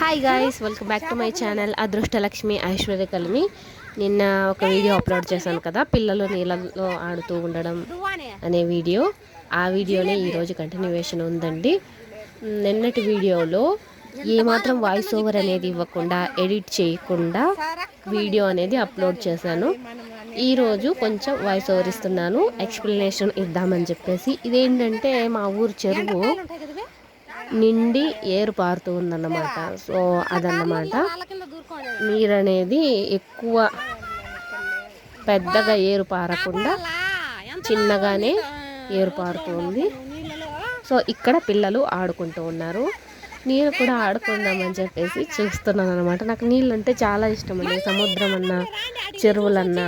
Hi guys welcome back to my channel Adrushtalakshmi Aishwarya కలిమి నిన్న ఒక video upload చేశాను కదా పిల్లలు నీళ్ళలో ఆడుతూ ఉండడం అనే వీడియో ఆ వీడియోనే ఈరోజు కంటిన్యూవేషన్ ఉందండి. నిన్నటి వీడియోలో ఏమాత్రం వాయిస్ ఓవర్ అనేది ఇవ్వకుండా ఎడిట్ చేయకుండా వీడియో అనేది అప్లోడ్ చేశాను. ఈరోజు కొంచెం వాయిస్ ఓవర్ ఇస్తున్నాను ఎక్స్ప్లెనేషన్ ఇద్దామని చెప్పేసి. ఇదేంటంటే మా ఊరు చెరువు. నిండి ఏరు పారుతూ ఉందన్నమాట. సో అదన్నమాట. నీరు అనేది ఎక్కువ పెద్దగా ఏరు పారకుండా చిన్నగానే ఏరు పారుతుంది. సో ఇక్కడ పిల్లలు ఆడుకుంటూ ఉన్నారు. నేను కూడా ఆడుకుందామని చెప్పేసి చూస్తున్నాను అనమాట నాకు నీళ్ళు అంటే చాలా ఇష్టం అండి సముద్రం అన్నా చెరువులన్నా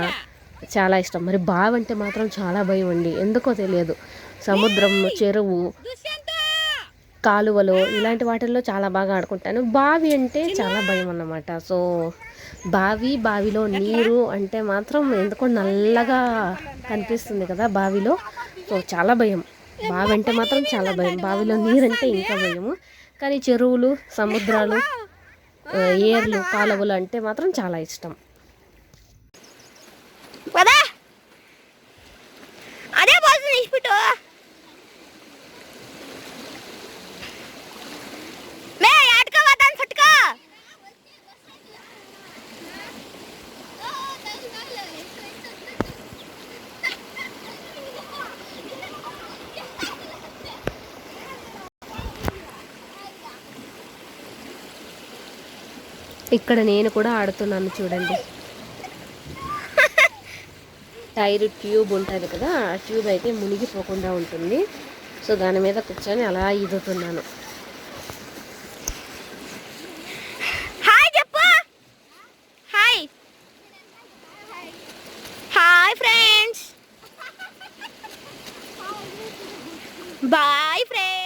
చాలా ఇష్టం. మరి బావి అంటే మాత్రం చాలా భయం అండి ఎందుకో తెలియదు. సముద్రం చెరువు కాలువలు ఇలాంటి వాటిల్లో చాలా బాగా ఆడుకుంటాను. బావి అంటే చాలా భయం అన్నమాట. సో బావి బావిలో నీరు అంటే మాత్రం ఎందుకో నల్లగా కనిపిస్తుంది కదా బావిలో. సో చాలా భయం. బావి అంటే మాత్రం చాలా భయం. బావిలో నీరు అంటే ఇంకా భయము. కానీ చెరువులు సముద్రాలు ఏర్లు కాలువలు అంటే మాత్రం చాలా ఇష్టం. పదా! అదే పోతుంది ఇక్కడ నేను కూడా ఆడుతున్నాను చూడండి. టైర్ ట్యూబ్ ఉంటుంది కదా ఆ ట్యూబ్ అయితే మునిగిపోకుండా ఉంటుంది. సో దాని మీద కూర్చొని అలా ఈదుతున్నాను. Hi hi. Hi friends. Bye friends.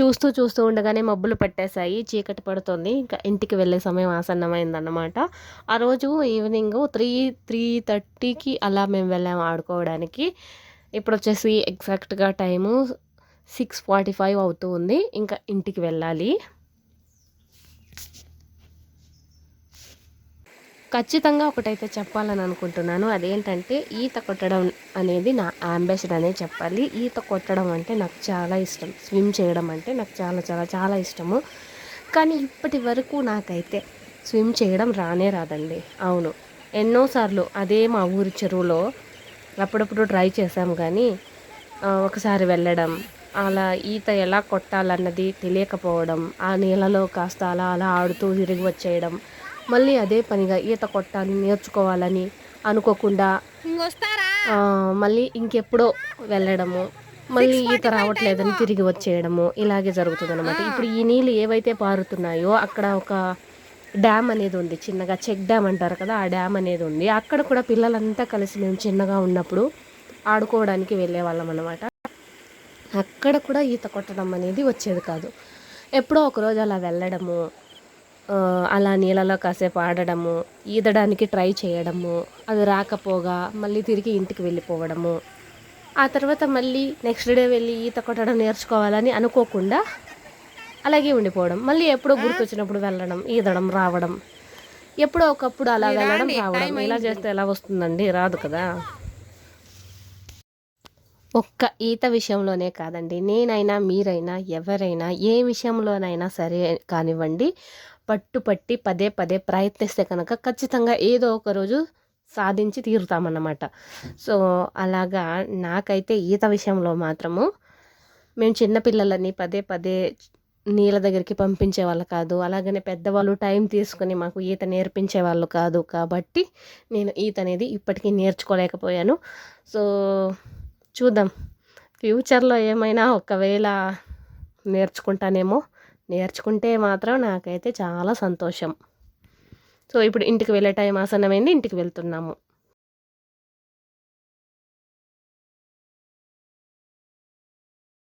చూస్తూ చూస్తూ ఉండగానే మబ్బులు పట్టేశాయి చీకటి పడుతుంది. ఇంకా ఇంటికి వెళ్ళే సమయం ఆసన్నమైందన్నమాట. ఆ రోజు ఈవినింగ్ త్రీ త్రీ థర్టీకి అలా మేము వెళ్ళాము ఆడుకోవడానికి. ఇప్పుడు వచ్చేసి ఎగ్జాక్ట్గా టైము సిక్స్ ఫార్టీ ఫైవ్ అవుతూ ఉంది. ఇంకా ఇంటికి వెళ్ళాలి. ఖచ్చితంగా ఒకటైతే చెప్పాలని అనుకుంటున్నాను. అదేంటంటే ఈత కొట్టడం అనేది నా అంబిషన్ అనే చెప్పాలి. ఈత కొట్టడం అంటే నాకు చాలా ఇష్టం. స్విమ్ చేయడం అంటే నాకు చాలా చాలా చాలా ఇష్టము. కానీ ఇప్పటి వరకు నాకైతే స్విమ్ చేయడం రానే రాదండి. అవును. ఎన్నోసార్లు అదే మా ఊరి చెరువులో అప్పుడప్పుడు ట్రై చేశాం కానీ ఒకసారి వెళ్ళడం అలా ఈత ఎలా కొట్టాలన్నది తెలియకపోవడం ఆ నీళ్ళలో కాస్త అలా అలా ఆడుతూ తిరిగి వచ్చేయడం మళ్ళీ అదే పనిగా ఈత కొట్టాలి నేర్చుకోవాలని అనుకోకుండా మళ్ళీ ఇంకెప్పుడో వెళ్ళడము మళ్ళీ ఈత రావట్లేదని తిరిగి వచ్చేయడము ఇలాగే జరుగుతుంది అనమాట ఇప్పుడు ఈ నీళ్ళు ఏవైతే పారుతున్నాయో అక్కడ ఒక డ్యామ్ అనేది ఉంది చిన్నగా చెక్ డ్యామ్ అంటారు కదా ఆ డ్యామ్ అనేది ఉంది. అక్కడ కూడా పిల్లలంతా కలిసి మేము చిన్నగా ఉన్నప్పుడు ఆడుకోవడానికి వెళ్ళేవాళ్ళం అనమాట అక్కడ కూడా ఈత కొట్టడం అనేది వచ్చేది కాదు. ఎప్పుడో ఒకరోజు అలా వెళ్ళడము అలా నీళ్ళలో కాసేపు ఆడడము ఈదడానికి ట్రై చేయడము అది రాకపోగా మళ్ళీ తిరిగి ఇంటికి వెళ్ళిపోవడము. ఆ తర్వాత మళ్ళీ నెక్స్ట్ డే వెళ్ళి ఈత కొట్టడం నేర్చుకోవాలని అనుకోకుండా అలాగే ఉండిపోవడం. మళ్ళీ ఎప్పుడో గుర్తొచ్చినప్పుడు వెళ్ళడం ఈదడం రావడం. ఎప్పుడో ఒకప్పుడు అలా వెళ్ళడం రావడం. ఇలా చేస్తే ఎలా వస్తుందండి? రాదు కదా? ఒక్క ఈత విషయంలోనే కాదండి. నేనైనా మీరైనా ఎవరైనా ఏ విషయంలోనైనా సరే కానివ్వండి పట్టుపట్టి పదే పదే ప్రయత్నిస్తే కనుక ఖచ్చితంగా ఏదో ఒక రోజు సాధించి తీరుతామన్నమాట. సో అలాగా నాకైతే ఈత విషయంలో మాత్రము మేము చిన్నపిల్లలని పదే పదే నీళ్ళ దగ్గరికి పంపించే వాళ్ళు కాదు అలాగనే పెద్దవాళ్ళు టైం తీసుకుని మాకు ఈత నేర్పించే వాళ్ళు కాదు కాబట్టి నేను ఈత అనేది ఇప్పటికీ నేర్చుకోలేకపోయాను. సో చూద్దాం. ఫ్యూచర్లో ఏమైనా ఒకవేళ నేర్చుకుంటానేమో నేర్చుకుంటే మాత్రం నాకైతే చాలా సంతోషం. సో ఇప్పుడు ఇంటికి వెళ్ళే టైం ఆసన్నమైంది ఇంటికి వెళ్తున్నాము.